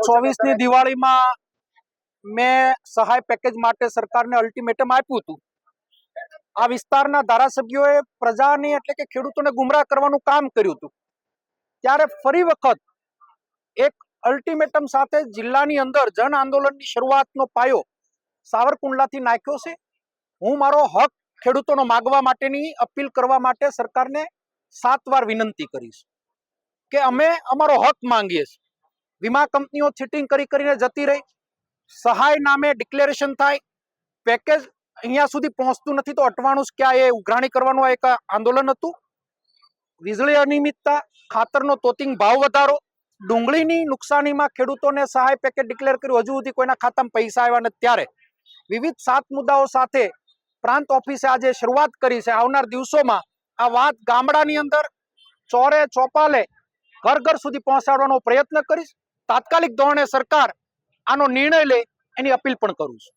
ચોવીસની દિવાળીમાં મેં સહાય પેકેજ માટે સરકારને અલ્ટિમેટમ આપ્યું હતું. આ વિસ્તારના ધારાસભ્યોએ પ્રજાની એટલે કે ખેડૂતોને ગુમરાહ કરવાનું કામ કર્યું હતું. ત્યારે ફરી વખત એક અલ્ટિમેટમ સાથે જિલ્લાની અંદર જન આંદોલનની શરૂઆતનો પાયો સાવરકુંડલાથી નાખ્યો છે. હું મારો હક ખેડૂતોનો માગવા માટેની અપીલ કરવા માટે સરકારને સાત વાર વિનંતી કરીશ કે અમે અમારો હક માંગીએ છીએ. વીમા કંપનીઓ ચીટિંગ કરી કરીને જતી રહી. સહાય નામે ડિક્લેરેશન થાય. પેકેજ અહીંયા સુધી પહોંચતું નથી તો અટવાણું ક્યાં એ ઉઘરાણી કરવાનું એક આંદોલન હતું. વીજળી અનિયમિતતા, ખાતરનો તોતિંગ ભાવ વધારો, ડુંગળીની નુકસાનીમાં ખેડૂતોને સહાય પેકેજ ડિક્લેર કર્યું. હજુ સુધી કોઈના ખાતામાં પૈસા આવ્યા નથી. ત્યારે વિવિધ સાત મુદ્દાઓ સાથે પ્રાંત ઓફિસે આજે શરૂઆત કરી છે. આવનાર દિવસોમાં આ વાત ગામડાની અંદર ચોરે ચોપાલે ઘર ઘર સુધી પહોંચાડવાનો પ્રયત્ન કરીશ. તાત્કાલિક ધોરણે સરકાર આનો નિર્ણય લે, એની અપીલ પણ કરું છું.